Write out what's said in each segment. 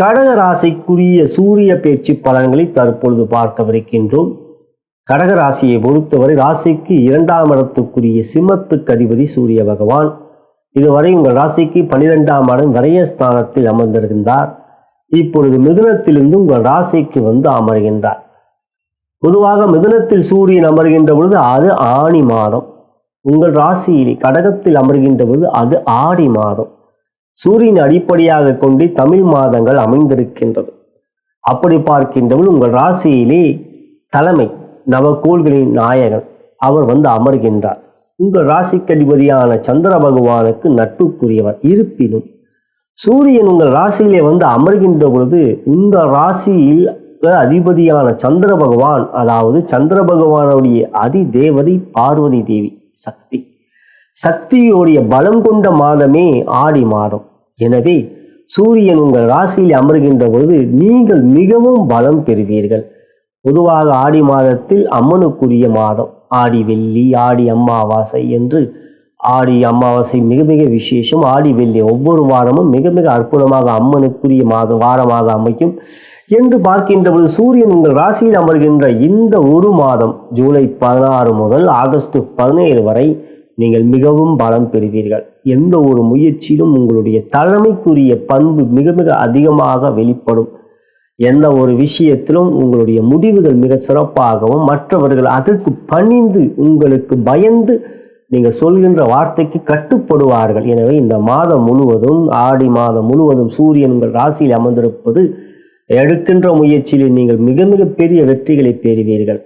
கடக ராசிக்குரிய சூரிய பேச்சு பலன்களை தற்பொழுது பார்க்கவிருக்கின்றோம். கடக ராசியை பொறுத்தவரை ராசிக்கு இரண்டாம் இடத்துக்குரிய சிம்மத்துக்கு அதிபதி சூரிய பகவான். இதுவரை உங்கள் ராசிக்கு பன்னிரெண்டாம் இடம் விரயஸ்தானத்தில் அமர்ந்திருக்கின்றார் இப்பொழுது மிதுனத்திலிருந்து உங்கள் ராசிக்கு வந்து அமர்கின்றார். பொதுவாக மிதுனத்தில் சூரியன் அமர்கின்ற பொழுது அது ஆணி மாதம். உங்கள் ராசியிலே கடகத்தில் அமர்கின்ற பொழுது அது ஆடி மாதம். சூரியன் அடிப்படையாக கொண்டு தமிழ் மாதங்கள் அமைந்திருக்கின்றது. அப்படி பார்க்கின்றவள் உங்கள் ராசியிலே தலைமை நவக்கோள்களின் நாயகன். அவர் வந்து அமர்கின்றார். உங்கள் ராசிக்கதிபதியான சந்திர பகவானுக்கு நட்புக்குரியவர். இருப்பினும் சூரியன் உங்கள் ராசியிலே வந்து அமர்கின்ற பொழுது உங்கள் ராசியில் அதிபதியான சந்திர பகவான் அதாவது சந்திர பகவானுடைய அதி தேவதை பார்வதி தேவி சக்தி. சக்தியோடைய பலம் கொண்ட மாதமே ஆடி மாதம் எனவே சூரியன் உங்கள் ராசியில் அமர்கின்ற பொழுது நீங்கள் மிகவும் பலம் பெறுவீர்கள். பொதுவாக ஆடி மாதத்தில் அம்மனுக்குரிய மாதம். ஆடி வெள்ளி ஆடி அம்மாவாசை என்று ஆடி அமாவாசை மிக மிக விசேஷம். ஆடி வெள்ளி ஒவ்வொரு வாரமும் மிக மிக அற்புதமாக அம்மனுக்குரிய மாத வாரமாக அமைக்கும் என்று பார்க்கின்ற பொழுது சூரியன் உங்கள் ராசியில் அமர்கின்ற இந்த ஒரு மாதம் ஜூலை பதினாறு முதல் ஆகஸ்ட் பதினேழு வரை நீங்கள் மிகவும் பலம் பெறுவீர்கள். எந்த ஒரு முயற்சியிலும் உங்களுடைய தலைமைக்குரிய பண்பு மிக மிக அதிகமாக வெளிப்படும். எந்த ஒரு விஷயத்திலும் உங்களுடைய முடிவுகள் மிக சிறப்பாகவும் மற்றவர்கள் அதற்கு பணிந்து உங்களுக்கு பயந்து நீங்கள் சொல்கின்ற வார்த்தைக்கு கட்டுப்படுவார்கள். எனவே இந்த மாதம் முழுவதும் ஆடி மாதம் முழுவதும் சூரியன் உங்கள் ராசியில் அமர்ந்திருப்பது எடுக்கின்ற முயற்சியில் நீங்கள் மிக மிக பெரிய வெற்றிகளை பெறுவீர்கள்.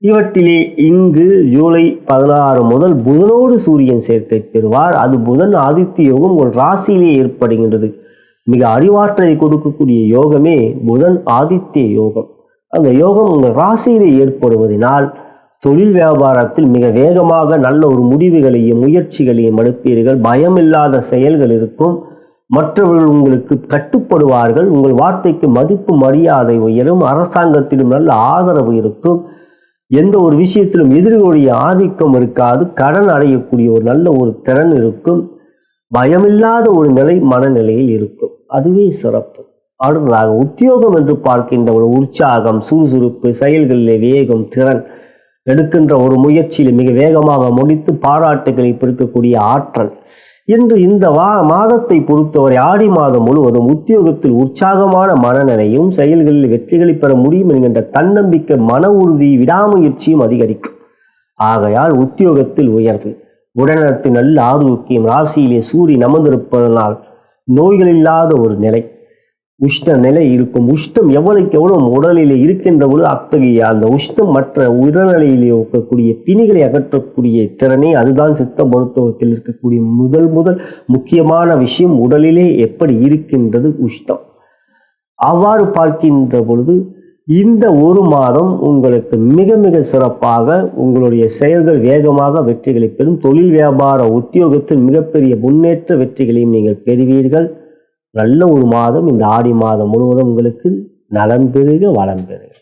இவற்றிலே இங்கு ஜூலை பதினாறு முதல் புதனோடு சூரியன் சேர்க்கை பெறுவார். அது புதன் ஆதித்ய யோகம் ஒரு ராசியிலே ஏற்படுகின்றது. மிக அறிவாற்றலை கொடுக்கக்கூடிய யோகமே புதன் ஆதித்ய யோகம். அந்த யோகம் உங்கள் ராசியிலே ஏற்படுவதனால் தொழில் வியாபாரத்தில் மிக வேகமாக நல்ல ஒரு முடிவுகளையும் முயற்சிகளையும் எடுப்பீர்கள். பயமில்லாத செயல்கள் இருக்கும். மற்றவர்கள் உங்களுக்கு கட்டுப்படுவார்கள். உங்கள் வார்த்தைக்கு மதிப்பு மரியாதை உயரும். அரசாங்கத்திலும் நல்ல ஆதரவு இருக்கும். எந்த ஒரு விஷயத்திலும் எதிரிகளுடைய ஆதிக்கம் இருக்காது. கடன் அடையக்கூடிய ஒரு நல்ல ஒரு திறன் இருக்கும். பயமில்லாத ஒரு நிலை மனநிலையில் இருக்கும். அதுவே சிறப்பு. அடுத்ததாக உத்தியோகம் என்று பார்க்கின்ற ஒரு உற்சாகம் சுறுசுறுப்பு செயல்களிலே வேகம் திறன் எடுக்கின்ற ஒரு முயற்சியில் மிக வேகமாக முடித்து பாராட்டுகளை பெருக்கக்கூடிய ஆற்றல். இன்று இந்த வா மாதத்தை பொறுத்தவரை ஆடி மாதம் முழுவதும் உத்தியோகத்தில் உற்சாகமான மனநிலையும் செயல்களில் வெற்றிகளை பெற முடியும் என்கின்ற தன்னம்பிக்கை மன உறுதி விடாமுயற்சியும் அதிகரிக்கும். ஆகையால் உத்தியோகத்தில் உயர்வு உடல்நலத்தின் நல்ல ஆரோக்கியம் ராசியிலே சூரியன் அமர்ந்திருப்பதனால் நோய்கள் இல்லாத ஒரு நிலை உஷ்ண நிலை இருக்கும். உஷ்ணம் எவ்வளவுக்கு எவ்வளவு உடலில் இருக்கின்ற பொழுது அத்தகைய அந்த உஷ்ணம் மற்ற உடல்நிலையில் இருக்கக்கூடிய பிணிகளை அகற்றக்கூடிய திறனே அதுதான் சித்த மருத்துவத்தில் இருக்கக்கூடிய முதல் முதல் முக்கியமான விஷயம் உடலிலே எப்படி இருக்கின்றது உஷ்ணம் அவ்வாறு பார்க்கின்ற பொழுது இந்த ஒரு மாதம் உங்களுக்கு மிக மிக சிறப்பாக உங்களுடைய செயல்கள் வேகமாக வெற்றிகளை பெறும். தொழில் வியாபார உத்தியோகத்தில் மிகப்பெரிய முன்னேற்ற வெற்றிகளையும் நீங்கள் பெறுவீர்கள். நல்ல ஒரு மாதம் இந்த ஆடி மாதம் முழுவதும் உங்களுக்கு நலம் பெறுக வளம் பெறுக